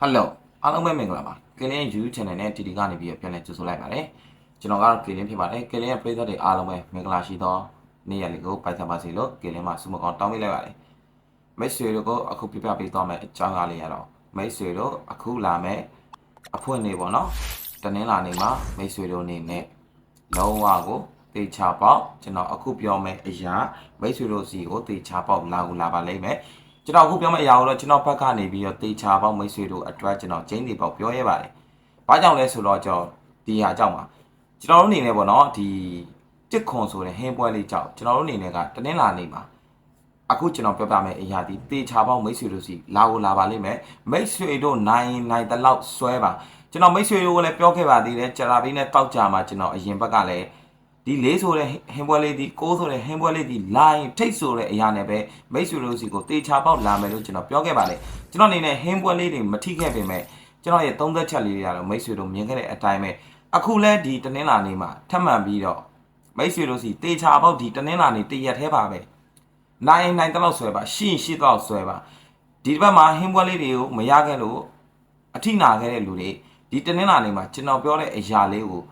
ဟယ်လိုအားလုံးပဲမင်္ဂလာပါကလင်း YouTube channel နဲ့ TD ကနေပြီးတော့ပြန်လည်ကြိုဆိုလိုက်ပါတယ်ကျွန်တော်ကတော့ကလင်းဖြစ်ပါတယ်ကလင်းရဲ့ပရိသတ်တွေအားလုံးပဲမင်္ဂလာရှိသောနေ့ရက်လေးကိုပိုက်ဆံပါစေလို့ကလင်းမှာဆုမကောင်းတောင်းပေးလိုက်ပါတယ်မိတ်ဆွေတို့ကိုအခုပြပြပေးသွားမယ့်အကြောင်းအရာလေးရတော့မိတ်ဆွေတို့အခုလာမယ့်အဖွင့်နေပေါ့နော်တနင်္လာနေ့မှာမိတ်ဆွေတို့အနေနဲ့လုံးဝကိုတေချာပေါက်ကျွန်တော်အခုပြောမယ့်အရာမိတ်ဆွေတို့စီကိုတေချာပေါက်လာကိုလာပါလိမ့်မယ် ကျွန်တော်အခုပြောမယ့်အရာကိုတော့ကျွန်တော်ဘက်ကနေပြီးတော့တေချာပေါက်မိတ်ဆွေတို့အတွက်ကျွန်တော်ကျင်းနေပေါက်ပြောရပါတယ်။ဘာကြောင့်လဲဆိုတော့ကျွန်တော်ဒီဟာကြောင့်ပါကျွန်တော်တို့အနေနဲ့ပေါ့နော်ဒီတစ်ခွန်ဆိုတဲ့ဟင်းပွဲလေးကြောင့်ကျွန်တော်တို့အနေနဲ့ကတနင်္လာနေ့မှာအခုကျွန်တော်ပြောပြမယ့်အရာဒီတေချာပေါက်မိတ်ဆွေတို့စီလာကိုလာပါလိမ့်မယ်မိတ်ဆွေတို့နိုင်နိုင်တလောက်ဆွဲပါကျွန်တော်မိတ်ဆွေတို့ကိုလည်းပြောခဲ့ပါသေးတယ်ကြာလာပြီးနဲ့တောက်ကြမှာကျွန်တော်အရင်ဘက်ကလည်း ဒီလေးဆိုတဲ့ဟင်းပွဲလေးဒီကိုးဆိုတဲ့ဟင်းပွဲလေးဒီလိုင်းထိတ်ဆိုတဲ့အရာနဲ့ပဲမိတ်ဆွေတို့စီကိုတေချာပေါက်လာမယ်လို့ကျွန်တော်ပြောခဲ့ပါတယ်ကျွန်တော်အနေနဲ့ဟင်းပွဲလေးတွေမထိခဲ့ပေမဲ့ကျွန်တော်ရဲ့သုံးသက်ချက်လေးတွေကတော့မိတ်ဆွေတို့မြင်ခဲ့တဲ့အတိုင်းပဲအခုလဲဒီတနင်္လာနေ့မှာထပ်မံပြီးတော့မိတ်ဆွေတို့စီတေချာပေါက်ဒီတနင်္လာနေ့တရက်သေးပါပဲနိုင်နိုင်တလောက်ဆွဲပါရှင်းရှင်းတော့ဆွဲပါဒီတစ်ပတ်မှာဟင်းပွဲလေးတွေကိုမရခဲ့လို့အထိနာခဲ့တဲ့လူတွေဒီတနင်္လာနေ့မှာကျွန်တော်ပြောတဲ့အရာလေးကို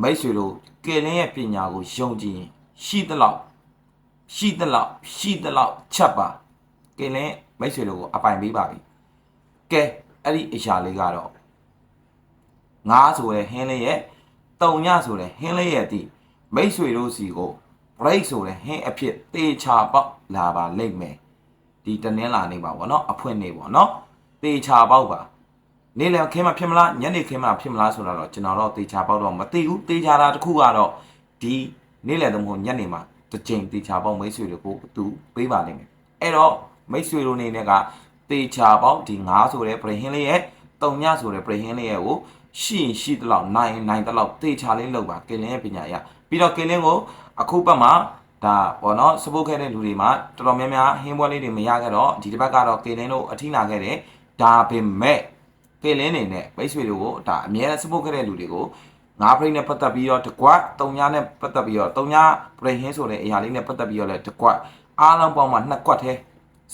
မိတ်ဆွေတို့ကယ်လင်းရဲ့ပညာကိုယုံကြည်ရင်ရှိသလောက်ရှိသလောက်ရှိသလောက်ချက်ပါကယ်လင်းမိတ်ဆွေတို့ကိုအပိုင်ပေးပါပြီကဲအဲ့ဒီအရာလေးကတော့ငါးဆိုတဲ့ဟင်းလေးရဲ့တုံညဆိုတဲ့ဟင်းလေးရဲ့အတိမိတ်ဆွေတို့စီကို break ဆိုတဲ့ဟင်းအဖြစ်တေချာပေါက်လာပါလိမ့်မယ်ဒီတနင်္လာနေ့ပါဗောနော်အဖွင့်နေဗောနော်တေချာပေါက်ပါ နေ့လည်ခင်းမှဖြစ်မလားညနေခင်းမှဖြစ်မလားဆိုတာတော့ကျွန်တော်တော့တေချာပေါက်တော့မသိဘူးတေချာတာတစ်ခုကတော့ဒီနေ့လည်တော့မဟုတ်ညနေမှတစ်ချိန်တေချာပေါက်မိတ်ဆွေတွေကိုသူပေးပါလိမ့်မယ်အဲ့တော့မိတ်ဆွေတို့အနေနဲ့ကတေချာပေါက်ဒီ9ဆိုတဲ့ပရိဟင်းလေးရဲ့တုံညဆိုတဲ့ပရိဟင်းလေးရဲ့ကိုရှိရင်ရှိသလောက်နိုင်ရင်နိုင်သလောက်တေချာလေးလုပ်ပါကင်လင်းရဲ့ပညာရပြီးတော့ကင်လင်းကိုအခုပတ်မှာဒါပေါ့နော်စပုတ်ခဲ့တဲ့လူတွေမှာတော်တော်များများဟင်းပွဲလေးတွေမရခဲ့တော့ဒီတစ်ပတ်ကတော့ကင်လင်းတို့အထိနာခဲ့တယ်ဒါပေမဲ့ ကဲလင်းနေနဲ့မိတ်ဆွေတို့ကိုဒါအများနဲ့စပုတ်ခဲ့တဲ့လူတွေကိုငါးပရိနဲ့ပတ်သက်ပြီးတော့တကွတ်တုံညာနဲ့ပတ်သက်ပြီးတော့တုံညာပရိဟင်းဆိုတဲ့အရာလေးနဲ့ပတ်သက်ပြီးတော့လည်းတကွတ်အားလုံးပေါင်းမှနှစ်ကွက်သေး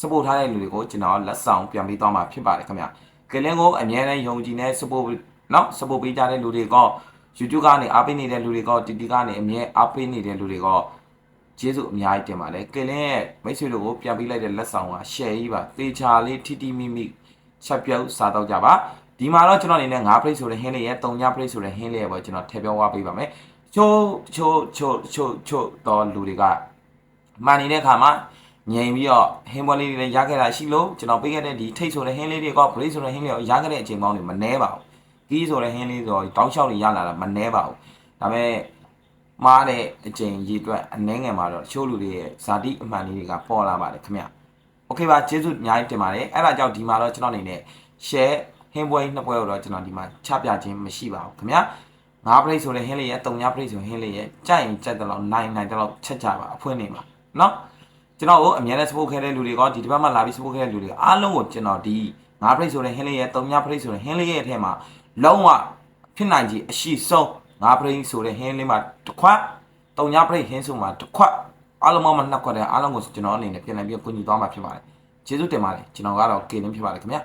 စပုတ်ထားတဲ့လူတွေကိုကျွန်တော်လက်ဆောင်ပြန်ပေးသွားမှာဖြစ်ပါတယ်ခင်ဗျကဲလင်းကိုအများနဲ့ယုံကြည်နဲ့စပုတ်နော်စပုတ်ပေးကြတဲ့လူတွေက YouTube ကနေအားပေးနေတဲ့လူတွေက TT ကနေအမြဲအားပေးနေတဲ့လူတွေကကျေးဇူးအများကြီးတင်ပါတယ်ကဲလင်းရဲ့မိတ်ဆွေတို့ကိုပြန်ပေးလိုက်တဲ့လက်ဆောင်က share ကြီးပါတေချာလေးထီတီမိမိ ချက်ပြုတ်စားတော့ကြပါဒီမှာတော့ကျွန်တော်အနေနဲ့9 plate ဆိုတဲ့ဟင်းလေးရဲ့3ည plate ဆိုတဲ့ဟင်းလေးရဲ့ပေါ့ကျွန်တော်ထည့်ပြောသွားပေးပါမယ်ချိုးချိုးချိုးချိုးချိုးတော့လူတွေကမှန်နေတဲ့ခါမှာငြိမ်ပြီးတော့ဟင်းပွဲလေးတွေလည်းရခဲ့တာရှိလို့ကျွန်တော်ပေးခဲ့တဲ့ဒီထိတ်ဆိုတဲ့ဟင်းလေးတွေက plate ဆိုတဲ့ဟင်းလေးကိုရခဲ့တဲ့အချိန်ပေါင်းတွေမနှဲပါဘူးကီးဆိုတဲ့ဟင်းလေးဆိုတော့တောင်းလျှောက်တွေရလာတာမနှဲပါဘူးဒါပေမဲ့မားတဲ့အချိန်ရည်အတွက်အနှဲငယ်မှာတော့ချိုးလူတွေရဲ့ဇာတိအမှန်လေးတွေကပေါ်လာပါတယ်ခင်ဗျ โอเคပါကျေးဇူးအများကြီးတင်ပါတယ်အဲ့ဒါကြောင့်ဒီမှာတော့ကျွန်တော်အနေနဲ့ share ဟင်းပွဲနှစ်ပွဲကိုတော့ကျွန်တော်ဒီမှာချပြခြင်းမရှိပါဘူးခင်ဗျာငါးပရိတ်ဆိုတဲ့ဟင်းလေးရဲ့တုံညာပရိတ်ဆိုဟင်းလေးရဲ့ကြိုက်ရင်ကြိုက်တယ်လို့နိုင်နိုင်တယ်လို့ချက်ကြပါအဖွင့်နေမှာเนาะကျွန်တော်ကိုအများနဲ့စပို့ခဲတဲ့လူတွေကဒီဒီဘက်မှာလာပြီးစပို့ခဲတဲ့လူတွေအားလုံးကိုကျွန်တော်ဒီငါးပရိတ်ဆိုတဲ့ဟင်းလေးရဲ့တုံညာပရိတ်ဆိုတဲ့ဟင်းလေးရဲ့အထက်မှာလုံးဝဖြစ်နိုင်ကြီးအရှိဆုံးငါးပရိတ်ဆိုတဲ့ဟင်းလေးမှာတစ်ခွက်တုံညာပရိတ်ဟင်းဆိုမှာတစ်ခွက် အားလုံးမနှစ်ခွက်တဲ့အားလုံးကိုကျွန်တော်အနေနဲ့ပြန်လည်ပြီးကူညီသွားမှာဖြစ်ပါတယ်ကျေးဇူးတင်ပါတယ်ကျွန်တော်ကတော့ကေလင်းဖြစ်ပါတယ်ခင်ဗျာ